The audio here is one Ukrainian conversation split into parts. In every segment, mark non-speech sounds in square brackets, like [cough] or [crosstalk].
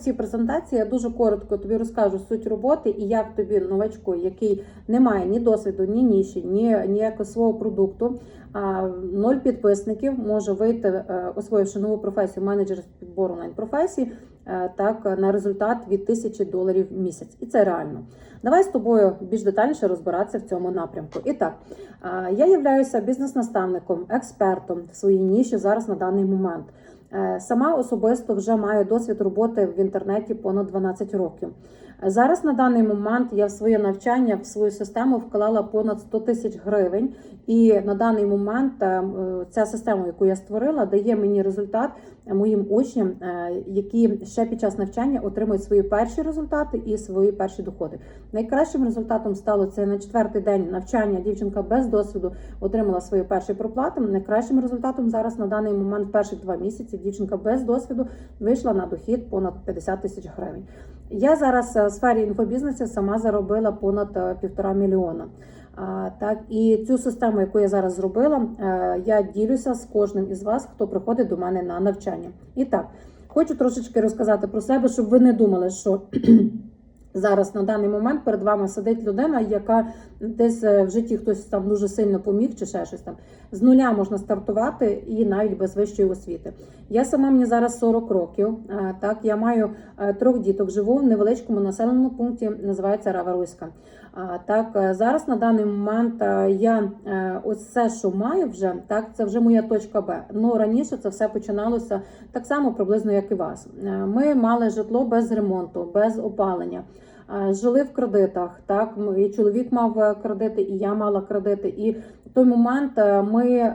цій презентації я дуже коротко тобі розкажу суть роботи і як тобі новачку, який не має ні досвіду, ні ніші, ні ніякого свого продукту, а ноль підписників може вийти, е, освоївши нову професію менеджер з підбору онлайн професій, е, так на результат від тисячі доларів в місяць, і це реально. Давай з тобою більш детальніше розбиратися в цьому напрямку. І так, е, я являюся бізнес-наставником, експертом в своїй ніші зараз на даний момент. Е, Сама особисто вже маю досвід роботи в інтернеті понад 12 років. Е, Зараз на даний момент я в своє навчання в свою систему вклала понад 100 тисяч гривень, і на даний момент е, ця система, яку я створила, дає мені результат е, моїм учням, е, які ще під час навчання отримують свої перші результати і свої перші доходи. Найкращим результатом стало це на четвертий день навчання. Дівчинка без досвіду отримала свої перші проплати. Найкращим результатом зараз на даний момент в перші два місяці дівчинка без досвіду вийшла на дохід понад 50 тисяч гривень. Я зараз е, в сфері інфобізнесу сама заробила понад е, півтора мільйона. Так і цю систему, яку я зараз зробила, е, я ділюся з кожним із вас, хто приходить до мене на навчання. І так, хочу трошечки розказати про себе, щоб ви не думали, що зараз на даний момент перед вами сидить людина, яка десь е, в житті хтось там дуже сильно поміг, чи ще щось там. З нуля можна стартувати і навіть без вищої освіти. Я сама мені зараз 40 років. е, Так, я маю е, трьох діток, живу в невеличкому населеному пункті, називається Раваруська. Так, е, зараз на даний момент е, я е, ось все, що маю вже, так, це вже моя точка Б. Ну раніше це все починалося так само приблизно, як і вас. Ми мали житло без ремонту, без опалення. Жили в кредитах, так і чоловік мав кредити, і я мала кредити. І в той момент ми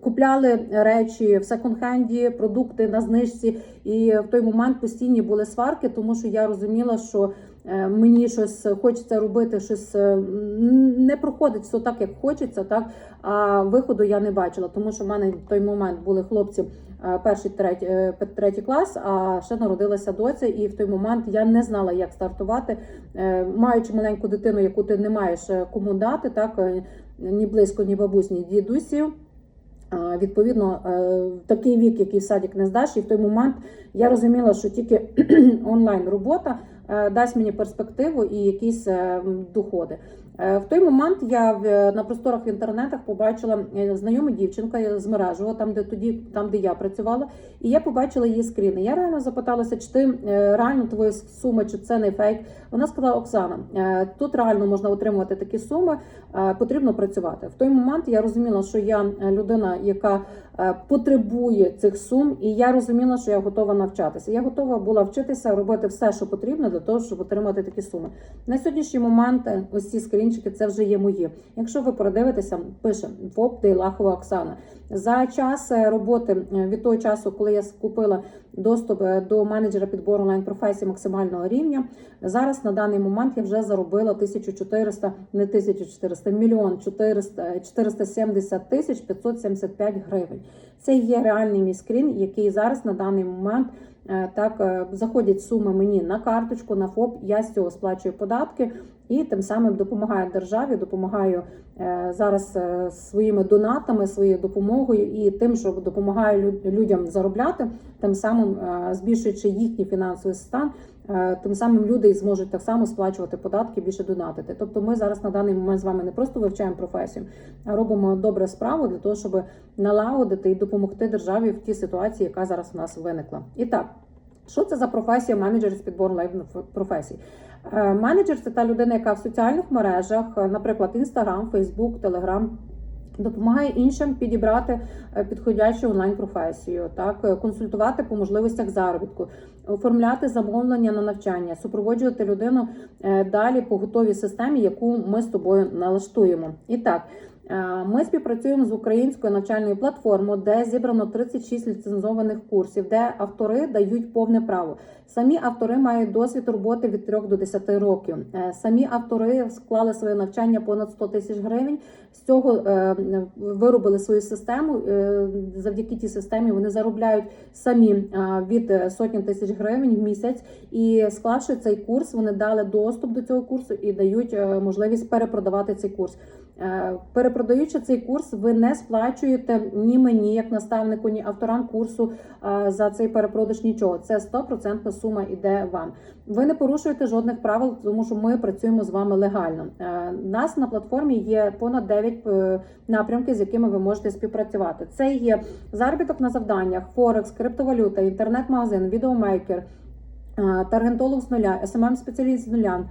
купляли речі в секонд-хенді, продукти на знижці, і в той момент постійні були сварки, тому що я розуміла, що мені щось хочеться робити, щось е, не проходить все так, як хочеться, так? А виходу я не бачила, тому що в мене в той момент були хлопці е, перший, третій, е, третій клас, а ще народилася доця, і в той момент я не знала, як стартувати, Е, маючи маленьку дитину, яку ти не маєш е, кому дати, так? Е, ні близько, ні бабусь, ні дідусів. Відповідно, е, такий вік, який в садик не здаш, і в той момент я розуміла, що тільки [clears throat] онлайн робота е, дасть мені перспективу і якісь е, доходи. Е, В той момент я в- на просторах в інтернетах побачила е, знайому дівчинка е, з мережево, там де тоді, там де я працювала, і я побачила її скріни. Я реально запиталася, чи ти е, реально твоя сума, чи це не фейк. Вона сказала: Оксана, е, тут реально можна отримувати такі суми, е, потрібно працювати. В той момент я розуміла, що я е, людина, яка е, потребує цих сум, і я розуміла, що я готова навчатися. Я готова була вчитися робити все, що потрібно для того, щоб отримати такі суми. На сьогоднішній момент е, ось ці скрінчики це вже є мої. Якщо ви передивитеся, пише ФОП Дейлахова Оксана. За час е, роботи е, від того часу, коли я скупила доступ е, до менеджера підбору онлайн професії максимального рівня, зараз на даний момент я вже заробила 1400, не 1400, мільйон 400, 470 тисяч 575 гривень. Це є реальний мій скрін, який зараз на даний момент так е, заходять суми мені на карточку, на ФОП. Я з цього сплачую податки і тим самим допомагаю державі, допомагаю е, зараз е, своїми донатами, своєю допомогою і тим, що допомагаю лю- людям заробляти, тим самим е, збільшуючи їхній фінансовий стан. Е, Тим самим люди зможуть так само сплачувати податки, більше донатити. Тобто, ми зараз на даний момент з вами не просто вивчаємо професію, а робимо добре справу для того, щоб налагодити і допомогти державі в тій ситуації, яка зараз у нас виникла. І так, що це за професія менеджер з підбору лайв професій? Е, Менеджер це та людина, яка в соціальних мережах, наприклад, Інстаграм, Фейсбук, Телеграм. Допомагає іншим підібрати е, підходящу онлайн-професію, так е, консультувати по можливостях заробітку, оформляти замовлення на навчання, супроводжувати людину е, далі по готовій системі, яку ми з тобою налаштуємо. І так, ми співпрацюємо з українською навчальною платформою, де зібрано 36 ліцензованих курсів, де автори дають повне право. Самі автори мають досвід роботи від 3 до 10 років. Е, Самі автори склали своє навчання понад 100 тисяч гривень. З цього е, виробили свою систему. Е, Завдяки тій системі вони заробляють самі е, від е, сотні тисяч гривень в місяць. І склавши цей курс, вони дали доступ до цього курсу і дають е, можливість перепродавати цей курс. Е, Перепродаючи цей курс, ви не сплачуєте ні мені, як наставнику, ні авторам курсу е, за цей перепродаж нічого. Це 100% сума йде вам. Ви не порушуєте жодних правил, тому що ми працюємо з вами легально. Е, Нас на платформі є понад 9 е, напрямків, з якими ви можете співпрацювати. Це є заробіток на завданнях, Форекс, криптовалюта, інтернет-магазин, відеомейкер, таргентолог з нуля, smm спеціаліст з нуля,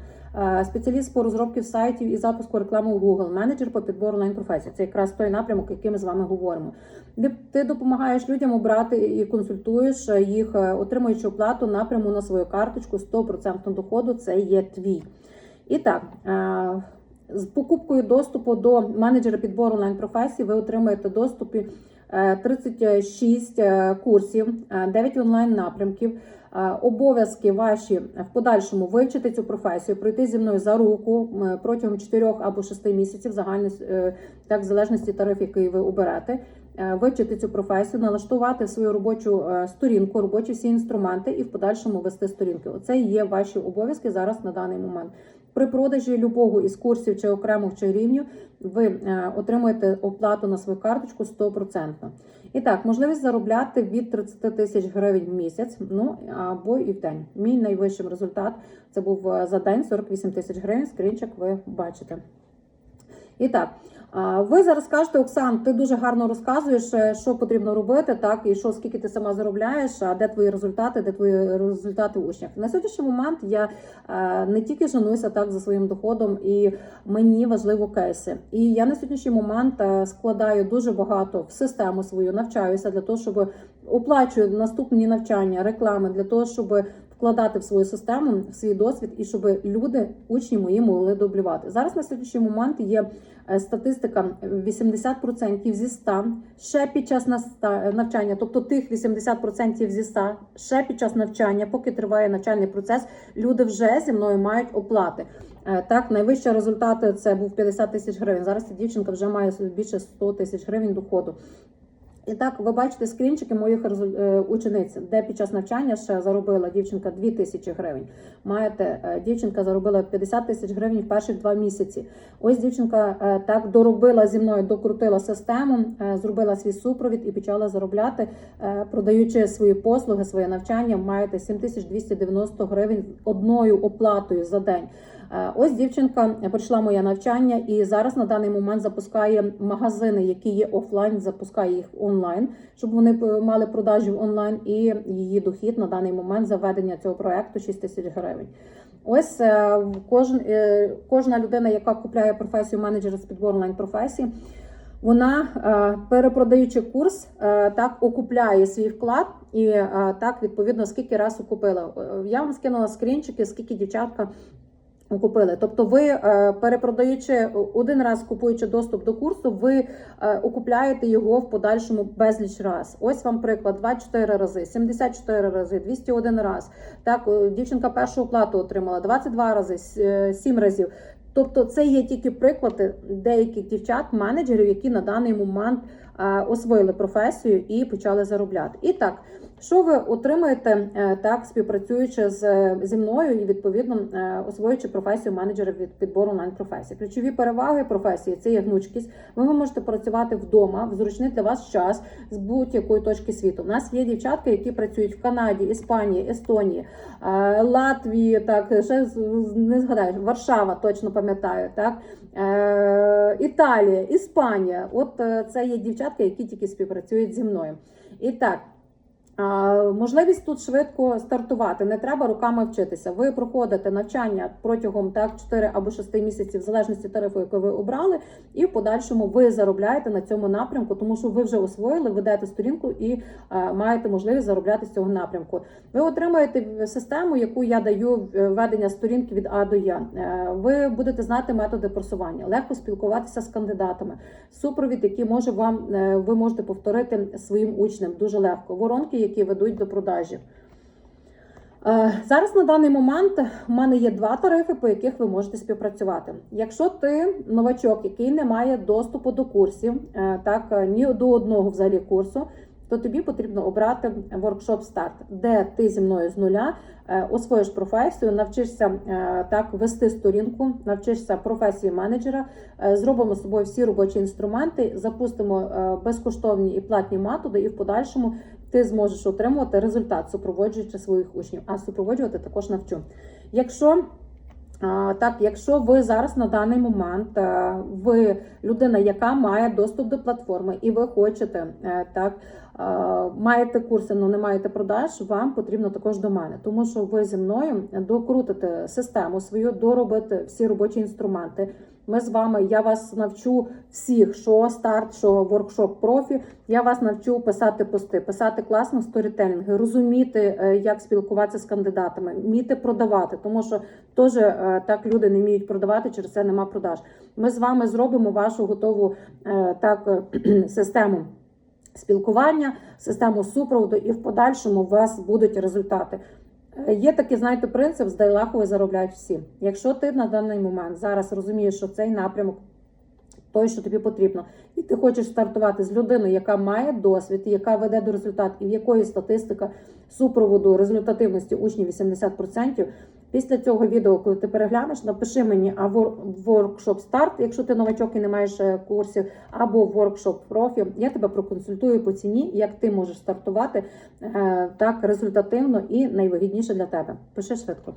спеціаліст по розробці сайтів і запуску реклами в Google, менеджер по підбору онлайн професій. Це якраз той напрямок, який ми з вами говоримо. Де ти допомагаєш людям обрати і консультуєш їх, е, отримуючи оплату напряму на свою карточку 100% доходу. Це є твій. І так. е, з покупкою доступу до менеджера підбору онлайн професій ви отримаєте доступі е, 36 е, курсів, е, 9 онлайн напрямків. Е, Обов'язки ваші в подальшому вивчити цю професію, пройти зі мною за руку протягом 4 або 6 місяців, загальний, е, так в залежності тариф, який ви оберете. Вивчити цю професію, налаштувати свою робочу сторінку, робочі всі інструменти і в подальшому вести сторінки. Оце є ваші обов'язки зараз на даний момент. При продажі любого із курсів чи окремих чи рівнів ви е, отримуєте оплату на свою карточку 100%. І так, можливість заробляти від 30 тисяч гривень в місяць, ну або і в день. Мій найвищий результат це був е, за день 48 тисяч гривень. Скрінчик ви бачите. І так, ви зараз кажете, Оксан, ти дуже гарно розказуєш, е, що потрібно робити, так і що скільки ти сама заробляєш, а де твої результати, де твої результати учнів. На сьогоднішній момент я е, не тільки женуся так за своїм доходом, і мені важливо кейси. І я на сьогоднішній момент е, складаю дуже багато в систему свою, навчаюся для того, щоб оплачую наступні навчання, реклами для того, щоб вкладати в свою систему в свій досвід і щоб люди, учні мої, могли дублювати. Зараз на сьогоднішній момент є е, статистика 80% зі 100 ще під час наста- навчання, тобто тих 80% зі 100 ще під час навчання, поки триває навчальний процес, люди вже зі мною мають оплати. Е, Так, найвищий результат це був 50 тисяч гривень. Зараз ця дівчинка вже має більше 100 тисяч гривень доходу. І так, ви бачите скрінчики моїх е, учениць, де під час навчання ще заробила дівчинка 2 тисячі гривень. Маєте, е, дівчинка заробила 50 тисяч гривень в перші два місяці. Ось дівчинка е, так доробила зі мною, докрутила систему, зробила свій супровід і почала заробляти, продаючи свої послуги, своє навчання. Маєте 7290 гривень одною оплатою за день. Е, Ось дівчинка пройшла моє навчання і зараз на даний момент запускає магазини, які є офлайн, запускає їх онлайн, щоб вони е, мали продажі онлайн. І її дохід на даний момент заведення цього проекту 6 тисяч гривень. Ось е, кожен, е, кожна людина, яка купляє професію менеджера з підбору онлайн професії. Вона, е, перепродаючи курс, е, так окупляє свій вклад і е, так відповідно скільки раз окупила. Е, Я вам скинула скрінчики, скільки дівчатка Купили, тобто, ви е, перепродаючи один раз, купуючи доступ до курсу, ви е, окупляєте його в подальшому безліч раз. Ось вам приклад: 24 рази, 74 рази, 201 раз. Так, е, дівчинка першу оплату отримала 22 рази, 7 разів. Тобто, це є тільки приклади деяких дівчат, менеджерів, які на даний момент е, освоїли професію і почали заробляти. І так, що ви отримаєте е, так, співпрацюючи з зі мною і відповідно е, освоюючи професію менеджера від підбору онлайн професії? Ключові переваги професії це є гнучкість. Ви можете працювати вдома в зручний для вас час з будь-якої точки світу. У нас є дівчатки, які працюють в Канаді, Іспанії, Естонії, е, Латвії. Так ще не згадаєш, Варшава, точно пам'ятаю. Так е, Італія, Іспанія. От е, це є дівчатки, які тільки співпрацюють зі мною. І так. Можливість тут швидко стартувати, не треба руками вчитися. Ви проходите навчання протягом так 4 або 6 місяців, в залежності тарифу, який ви обрали, і в подальшому ви заробляєте на цьому напрямку, тому що ви вже освоїли, ведете сторінку і а, маєте можливість заробляти з цього напрямку. Ви отримаєте систему, яку я даю е, ведення сторінки від А до Я. Е, Ви будете знати методи просування, легко спілкуватися з кандидатами, супровід, який може вам е, ви можете повторити своїм учням дуже легко. Воронки, які ведуть до продажі. Е, Зараз на даний момент в мене є два тарифи, по яких ви можете співпрацювати. Якщо ти новачок, який не має доступу до курсів, е, так е, ні до одного взагалі курсу, то тобі потрібно обрати воркшоп старт, де ти зі мною з нуля е, освоїш професію, навчишся е, так вести сторінку, навчишся професії менеджера, е, зробимо з собою всі робочі інструменти, запустимо безкоштовні і платні методи, і в подальшому ти зможеш отримувати результат, супроводжуючи своїх учнів. А супроводжувати також навчу. Якщо Так, якщо ви зараз на даний момент е, ви людина, яка має доступ до платформи, і ви хочете е, так е, маєте курси, але не маєте продаж, вам потрібно також до мене, тому що ви зі мною докрутите систему свою, доробите всі робочі інструменти. Ми з вами, я вас навчу всіх, що старт, що воркшоп профі. Я вас навчу писати пости, писати класно сторітелінги, розуміти, е, як спілкуватися з кандидатами, вміти продавати, тому що теж е, так люди не вміють продавати, через це нема продаж. Ми з вами зробимо вашу готову е, так [clears throat] систему спілкування, систему супроводу, і в подальшому у вас будуть результати. Е, Є такий, знаєте, принцип з Дайлахової заробляють всі. Якщо ти на даний момент зараз розумієш, що цей напрямок той, що тобі потрібно, і ти хочеш стартувати з людиною, яка має досвід, яка веде до результату, і в якої статистика супроводу результативності учнів 80%, Після цього відео, коли ти переглянеш, напиши мені а воркшоп старт, якщо ти новачок і не маєш е, курсів, або воркшоп профі. Я тебе проконсультую по ціні, як ти можеш стартувати е, так результативно і найвигідніше для тебе. Пиши швидко.